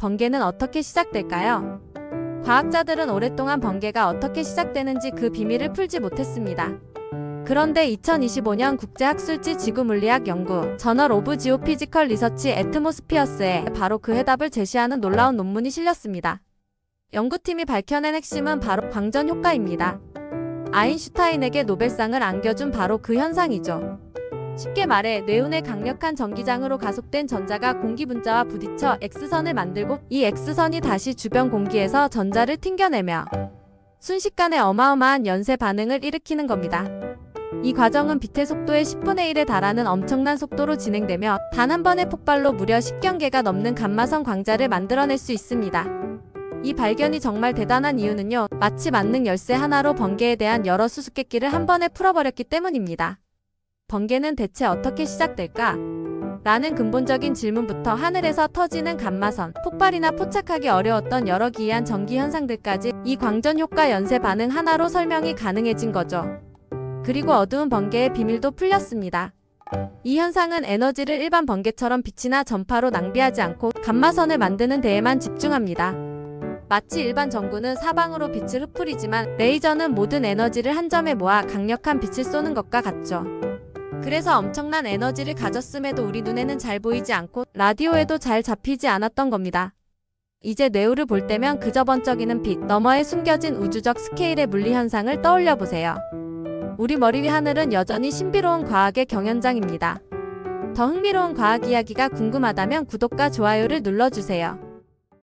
번개는 어떻게 시작될까요? 과학자들은 오랫동안 번개가 어떻게 시작되는지 그 비밀을 풀지 못했습니다. 그런데 2025년 국제학술지 지구물리학 연구 저널 오브 지오피지컬 리서치 애트모스피어스에 바로 그 해답을 제시하는 놀라운 논문이 실렸습니다. 연구팀이 밝혀낸 핵심은 바로 광전 효과입니다. 아인슈타인에게 노벨상을 안겨준 바로 그 현상이죠. 쉽게 말해 네온의 강력한 전기장으로 가속된 전자가 공기 분자와 부딪혀 X선을 만들고 이 X선이 다시 주변 공기에서 전자를 튕겨내며 순식간에 어마어마한 연쇄 반응을 일으키는 겁니다. 이 과정은 빛의 속도의 10분의 1에 달하는 엄청난 속도로 진행되며 단 한 번의 폭발로 무려 10경계가 넘는 감마선 광자를 만들어낼 수 있습니다. 이 발견이 정말 대단한 이유는요, 마치 만능 열쇠 하나로 번개에 대한 여러 수수께끼를 한 번에 풀어버렸기 때문입니다. 번개는 대체 어떻게 시작될까? 라는 근본적인 질문부터 하늘에서 터지는 감마선, 폭발이나 포착하기 어려웠던 여러 기이한 전기 현상들까지 이 광전 효과 연쇄 반응 하나로 설명이 가능해진 거죠. 그리고 어두운 번개의 비밀도 풀렸습니다. 이 현상은 에너지를 일반 번개처럼 빛이나 전파로 낭비하지 않고 감마선을 만드는 데에만 집중합니다. 마치 일반 전구는 사방으로 빛을 흩뿌리지만 레이저는 모든 에너지를 한 점에 모아 강력한 빛을 쏘는 것과 같죠. 그래서 엄청난 에너지를 가졌음에도 우리 눈에는 잘 보이지 않고 라디오에도 잘 잡히지 않았던 겁니다. 이제 뇌우를 볼 때면 그저 번쩍이는 빛 너머에 숨겨진 우주적 스케일의 물리 현상을 떠올려 보세요. 우리 머리 위 하늘은 여전히 신비로운 과학의 경연장입니다. 더 흥미로운 과학 이야기가 궁금하다면 구독과 좋아요를 눌러주세요.